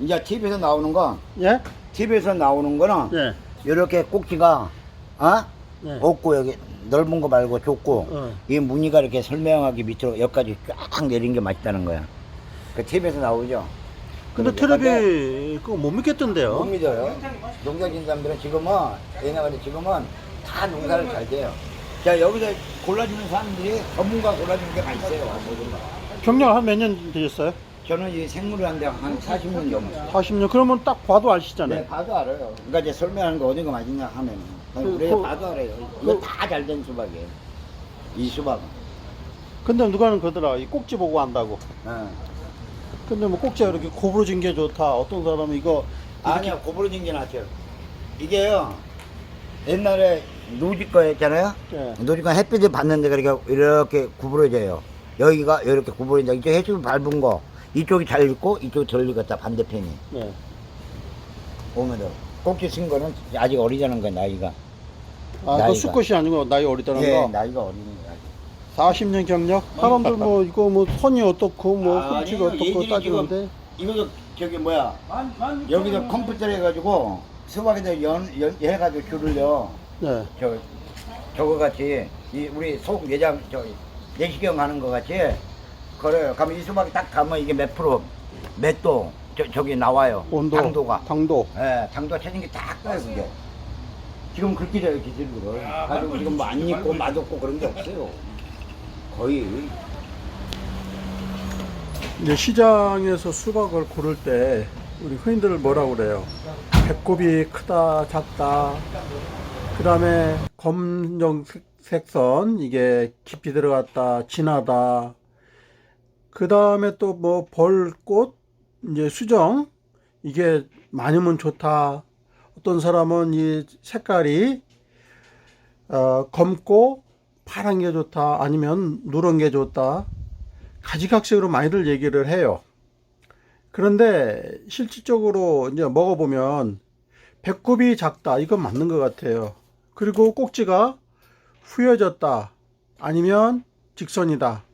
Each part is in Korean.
이제 TV에서 나오는 거, 예? TV에서 나오는 거는 예. 이렇게 꼭지가 어? 예. 없고 여기 넓은 거 말고 좁고 어. 이 무늬가 이렇게 설명하기 밑으로 여기까지 쫙 내린 게 맛있다는 거야. 그 TV에서 나오죠. 근데 그러니까 텔레비 그거 못 믿겠던데요. 못 믿어요. 농사 짓는 사람들은 지금은 옛날에 지금은 다 농사를 잘 돼요. 자 여기서 골라주는 사람들이 전문가 골라주는 게 맛있어요. 경력 한 몇 년 되셨어요? 저는 이 생물을 한데 한 40년 넘었어요. 40년. 그러면 딱 봐도 아시잖아요. 네, 봐도 알아요. 그러니까 이제 설명하는 거 어디가 맛있냐 하면 그, 우리 그, 봐도 알아요. 이거 그- 다잘 된 수박이에요. 이 수박은. 근데 누가는 그러더라. 이 꼭지 보고 한다고. 어. 근데 뭐 꼭지가 이렇게 고부러진 게 좋다. 어떤 사람은 이거 아니야 고부러진 게 낫죠. 이게요 옛날에 노지 거 했잖아요. 예. 노지 거 햇빛을 받는데 그렇게 이렇게 구부러져요. 여기가 이렇게 구부러진다. 이쪽 햇빛 밟은 거 이쪽이 잘 익고 이쪽이 덜 익었다 반대편이 예. 오면은 꼭지 쓴 거는 아직 어리다는 거야 나이가. 아, 그 나이가. 수컷이 아니고 나이 어리다는 예, 거. 나이가 어린 거야. 40년 경력? 사람들 뭐 이거 뭐 선이 어떻고 뭐 아, 흠치가 아니요. 어떻고 따지는데 이거 저기 뭐야 여기서 컴퓨터로 해가지고 수박에다 연, 연 해가지고 줄을요 네. 저 저거 같이 이 우리 소 내장 저 내시경 하는 거 같이 그래요. 그러면 이 수박이 딱 가면 이게 몇 프로 몇도 저, 저기 나와요. 온도 당도가. 당도 예, 당도가 쳐진 게딱 떠요 그게. 지금 그렇게 돼요 기술로. 가지고 지금 뭐안 익고 맛없고 그런 게 없어요. 거의 이제 시장에서 수박을 고를 때 우리 흔히들 뭐라고 그래요? 배꼽이 크다, 작다. 그 다음에 검정색선, 이게 깊이 들어갔다, 진하다. 그 다음에 또 뭐 벌꽃, 이제 수정, 이게 많으면 좋다. 어떤 사람은 이 색깔이 어, 검고 파란 게 좋다, 아니면 누런 게 좋다. 가지각색으로 많이들 얘기를 해요. 그런데 실질적으로 이제 먹어보면 배꼽이 작다. 이건 맞는 것 같아요. 그리고 꼭지가 후여졌다. 아니면 직선이다.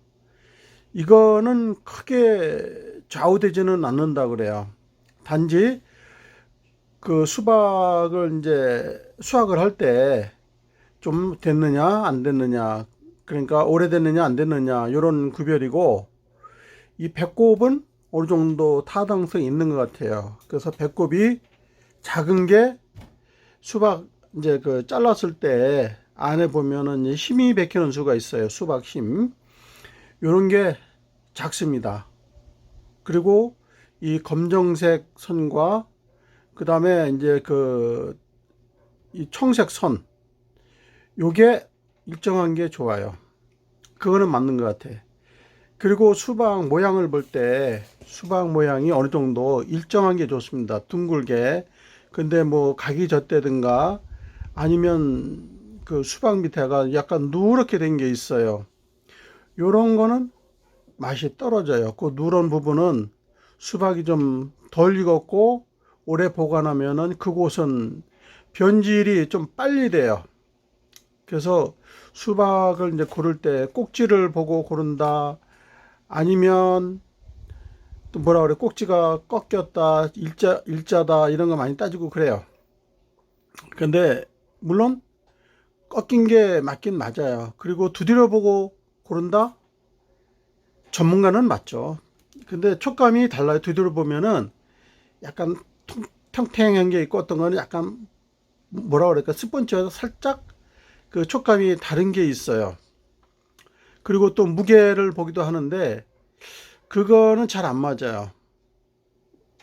이거는 크게 좌우되지는 않는다 그래요. 단지 그 수박을 이제 수확을 할 때 좀 됐느냐 안 됐느냐 그러니까 오래됐느냐 안 됐느냐 이런 구별이고 이 배꼽은 어느 정도 타당성이 있는 것 같아요. 그래서 배꼽이 작은 게 수박 이제 그 잘랐을 때 안에 보면은 힘이 베끼는 수가 있어요. 수박 힘. 요런 게 작습니다. 그리고 이 검정색 선과 그 다음에 이제 그 이 청색 선 요게 일정한 게 좋아요. 그거는 맞는 것 같아. 그리고 수박 모양을 볼 때 수박 모양이 어느 정도 일정한 게 좋습니다. 둥글게. 근데 뭐 각이 젖대든가 아니면 그 수박 밑에가 약간 누렇게 된 게 있어요. 요런 거는 맛이 떨어져요. 그 누런 부분은 수박이 좀 덜 익었고 오래 보관하면은 그곳은 변질이 좀 빨리 돼요. 그래서 수박을 이제 고를 때 꼭지를 보고 고른다. 아니면 또 뭐라 그래 꼭지가 꺾였다 일자 일자다 이런 거 많이 따지고 그래요. 근데 물론 꺾인 게 맞긴 맞아요. 그리고 두드려 보고 고른다. 전문가는 맞죠. 근데 촉감이 달라요. 두드려 보면은 약간 통, 탱탱한 게 있고 어떤 거는 약간 뭐라 그럴까 스펀지가 살짝 그 촉감이 다른 게 있어요. 그리고 또 무게를 보기도 하는데 그거는 잘 안 맞아요.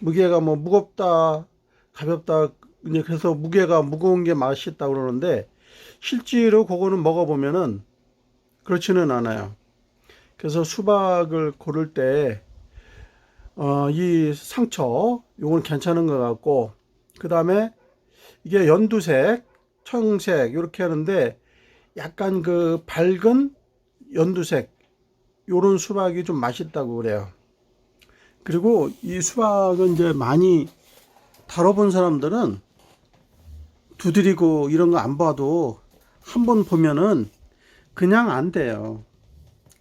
무게가 뭐 무겁다, 가볍다, 이제 그래서 무게가 무거운 게 맛있다 그러는데 실제로 그거는 먹어보면은 그렇지는 않아요. 그래서 수박을 고를 때, 어, 이 상처, 요건 괜찮은 것 같고, 그 다음에 이게 연두색, 청색, 이렇게 하는데 약간 그 밝은 연두색, 요런 수박이 좀 맛있다고 그래요. 그리고 이 수박은 이제 많이 다뤄본 사람들은 두드리고 이런 거 안 봐도 한 번 보면은 그냥 안 돼요.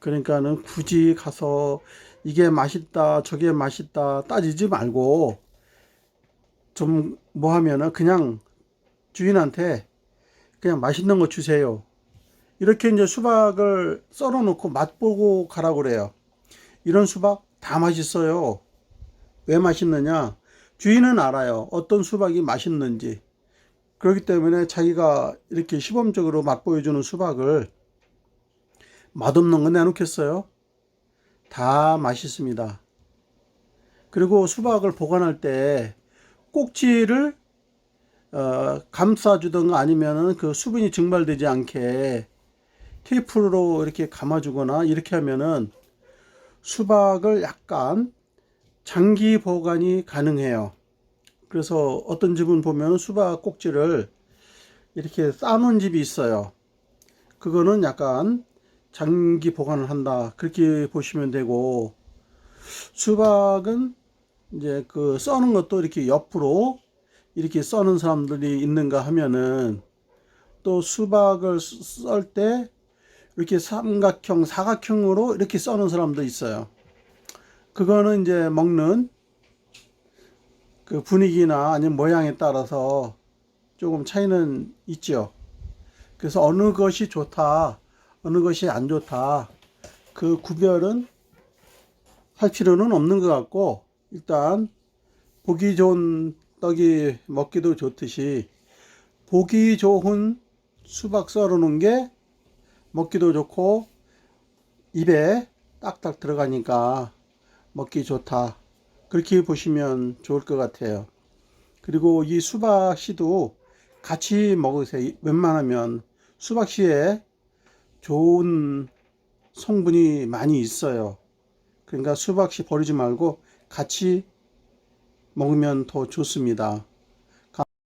그러니까는 굳이 가서 이게 맛있다, 저게 맛있다 따지지 말고 좀 뭐 하면은 그냥 주인한테 그냥 맛있는 거 주세요. 이렇게 이제 수박을 썰어 놓고 맛보고 가라고 그래요. 이런 수박 다 맛있어요. 왜 맛있느냐? 주인은 알아요. 어떤 수박이 맛있는지. 그렇기 때문에 자기가 이렇게 시범적으로 맛보여주는 수박을 맛없는 거 내놓겠어요? 다 맛있습니다. 그리고 수박을 보관할 때 꼭지를 어, 감싸주든가 아니면은 그 수분이 증발되지 않게 테이프로 이렇게 감아주거나 이렇게 하면은 수박을 약간 장기 보관이 가능해요. 그래서 어떤 집은 보면 수박 꼭지를 이렇게 싸놓은 집이 있어요. 그거는 약간 장기 보관을 한다. 그렇게 보시면 되고, 수박은 이제 그 써는 것도 이렇게 옆으로 이렇게 써는 사람들이 있는가 하면은 또 수박을 썰 때 이렇게 삼각형, 사각형으로 이렇게 써는 사람도 있어요. 그거는 이제 먹는 그 분위기나 아니면 모양에 따라서 조금 차이는 있죠. 그래서 어느 것이 좋다, 어느 것이 안 좋다, 그 구별은 할 필요는 없는 것 같고, 일단 보기 좋은 떡이 먹기도 좋듯이 보기 좋은 수박 썰어 놓은 게 먹기도 좋고 입에 딱딱 들어가니까 먹기 좋다. 그렇게 보시면 좋을 것 같아요. 그리고 이 수박 씨도 같이 먹으세요. 웬만하면 수박 씨에 좋은 성분이 많이 있어요. 그러니까 수박 씨 버리지 말고 같이 먹으면 더 좋습니다.